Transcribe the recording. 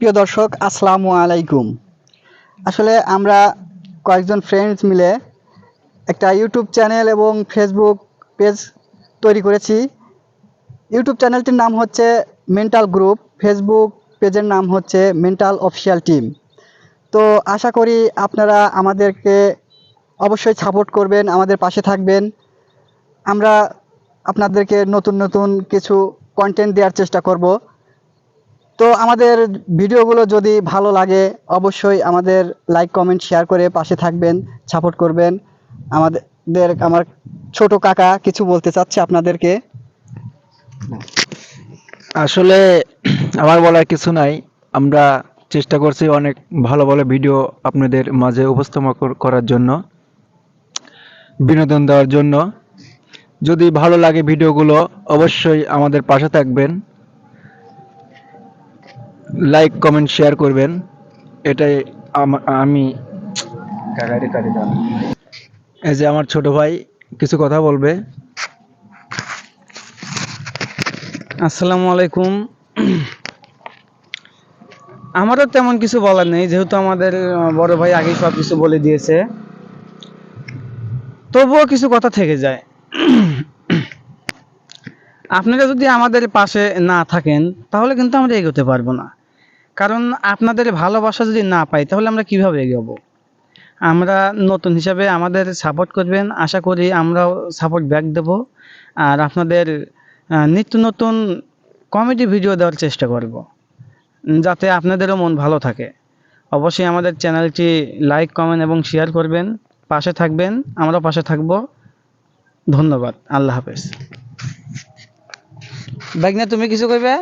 প্রিয় দর্শক, আসসালামু আলাইকুম। আসলে আমরা কয়েকজন ফ্রেন্ডস মিলে একটা ইউটিউব চ্যানেল এবং ফেসবুক পেজ তৈরি করেছি। ইউটিউব চ্যানেলটির নাম হচ্ছে মেন্টাল গ্রুপ ফেসবুক পেজের নাম হচ্ছে মেন্টাল অফিসিয়াল টিম তো আশা করি আপনারা আমাদেরকে অবশ্যই সাপোর্ট করবেন, আমাদের পাশে থাকবেন। আমরা আপনাদেরকে নতুন নতুন কিছু কন্টেন্ট দেওয়ার চেষ্টা করব। তো আমাদের ভিডিওগুলো যদি ভালো লাগে, অবশ্যই আমাদের লাইক কমেন্ট শেয়ার করে পাশে থাকবেন সাপোর্ট করবেন। আমাদের, আমার ছোট কাকা কিছু বলতে চাচ্ছে আপনাদেরকে। আসলে আমার বলার কিছু নাই। আমরা চেষ্টা করছি অনেক ভালো ভালো ভিডিও আপনাদের মাঝে উপস্থাপন করার জন্য, বিনোদন দেওয়ার জন্য। যদি ভালো লাগে ভিডিওগুলো অবশ্যই আমাদের পাশে থাকবেন। লাইক কমেন্ট শেয়ার করবেন। এটাই আমি এই যে আমার ছোট ভাই কিছু কথা বলবে। আসসালামু আলাইকুম। আমারও তেমন কিছু বলার নেই, যেহেতু আমাদের বড় ভাই আগেই সব কিছু বলে দিয়েছে। তবুও কিছু কথা থেকে যায়। আপনারা যদি আমাদের পাশে না থাকেন, তাহলে কিন্তু আমরা এগোতে পারব না। কারণ আপনাদের ভালোবাসা যদি না পাই, তাহলে আমরা কীভাবে এগোবো? আমরা নতুন হিসাবে আমাদের সাপোর্ট করবেন। আশা করি আমরাও সাপোর্ট ব্যাক দেব। আর আপনাদের নিত্য নতুন কমেডি ভিডিও দেওয়ার চেষ্টা করব। যাতে আপনাদেরও মন ভালো থাকে। অবশ্যই আমাদের চ্যানেলটি লাইক কমেন্ট এবং শেয়ার করবেন। পাশে থাকবেন। আমরাও পাশে থাকব। ধন্যবাদ। আল্লাহ হাফেজ। বাইক তুমি কিছু কইবে